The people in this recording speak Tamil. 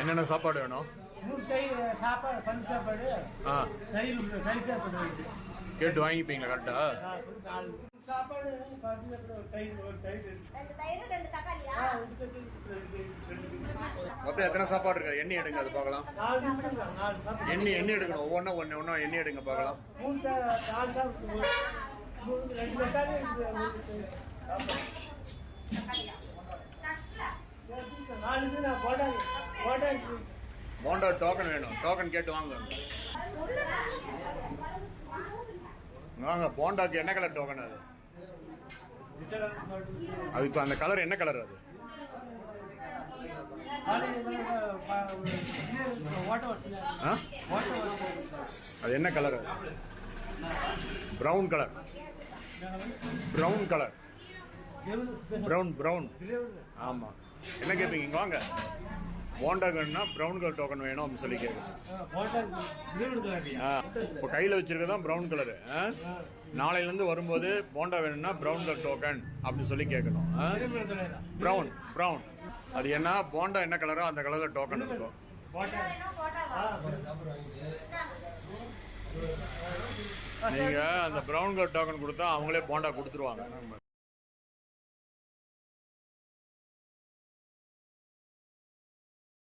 என்னென்ன சாப்பாடு வேணும்? சாப்பாடு பஞ்சு தயிர் கேட்டு வாங்கிப்பீங்களா கரெக்டா சாப்பாடு. மொத்தம் எத்தனை சாப்பாடு இருக்கு? எண்ணி எடுங்க அது பார்க்கலாம். நாலு நிமிஷம் தான், நாலு சாப்பாடு. எண்ணி எண்ணி எடுக்கணும். ஒவ்வொன்றா ஒன்று ஒன்றா எண்ணி எடுங்க பார்க்கலாம். மூணு ரெண்டு போண்டா டோக்கன் வேணும். டோக்கன் கேட்டு வாங்க. வாங்க போண்டாக்கு என்ன கலர் டோக்கன் அது? அது இப்போ அந்த கலர் என்ன கலர் அது? அது என்ன கலர் அது? Brown colour brown colour brown brown ஆமாம் என்ன கேட்பீங்க வாங்க. போண்டா வேணும்னா ப்ரௌன் கலர் டோக்கன் வேணும் அப்படின்னு சொல்லி கேட்குறேன் ஆ இப்போ கையில் வச்சிருக்கதான் ப்ரௌன் கலரு நாளையிலேருந்து வரும்போது போண்டா வேணும்னா ப்ரௌன் கலர் டோக்கன் அப்படின்னு சொல்லி கேட்கணும். ப்ரௌன் ப்ரௌன் அது என்ன? போண்டா என்ன கலரோ அந்த கலரில் டோக்கன் இருக்கும். நீங்கள் அந்த ப்ரௌன் கலர் டோக்கன் கொடுத்தா அவங்களே போண்டா கொடுத்துருவாங்க.